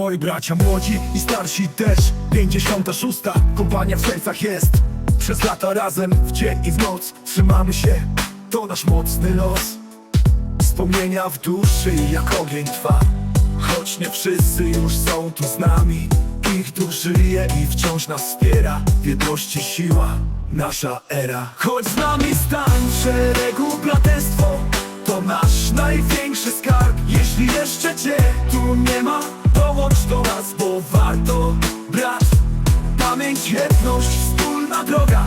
Oj bracia młodzi i starsi też. 56. Kompania w sercach jest. Przez lata razem w dzień i w noc Trzymamy się, to nasz mocny los. Wspomnienia w duszy jak ogień trwa. Choć nie wszyscy już są tu z nami Ich duch żyje i wciąż nas wspiera. W jedności siła, nasza era. Choć z nami stań w szeregu braterstwo To nasz największy skarb. Jeśli jeszcze cię tu nie ma Dołącz do nas, bo warto Brat, pamięć, jedność, wspólna droga.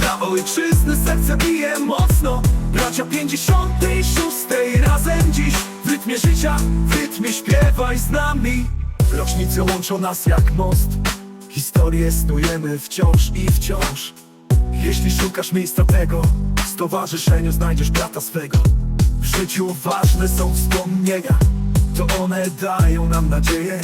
Dla ojczyzny serce bije mocno. Bracia 56 razem dziś. W rytmie życia, w rytmie śpiewaj z nami. Rocznice łączą nas jak most. Historię snujemy wciąż i wciąż. Jeśli szukasz miejsca tego W stowarzyszeniu znajdziesz brata swego. W życiu ważne są wspomnienia To one dają nam nadzieję.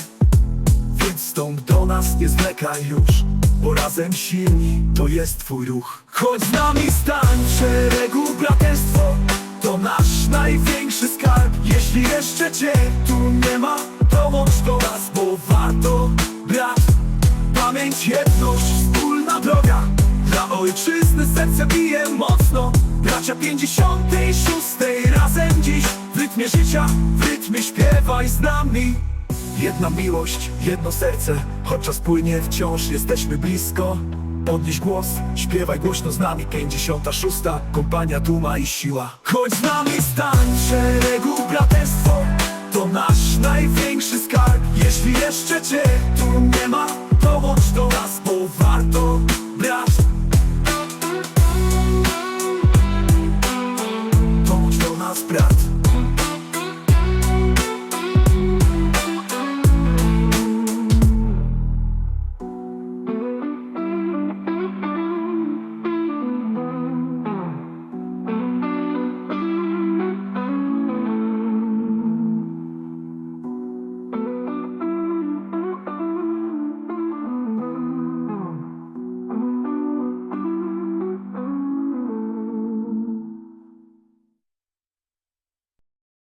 Więc stąd do nas nie zwlekaj już Bo razem silni to jest twój ruch. Chodź z nami stań w szeregu braterstwo To nasz największy skarb. Jeśli jeszcze cię tu nie ma Dołącz do nas, bo warto Brat, pamięć, jedność, wspólna droga. Dla ojczyzny serce bije mocno. Bracia 56 razem dziś W rytmie życia, w rytmie śpiewaj z nami. Jedna miłość, jedno serce. Choć czas płynie, wciąż jesteśmy blisko. Podnieś głos, śpiewaj głośno z nami. 56. Kompania Duma i Siła. Chodź z nami stań szeregu braterstwo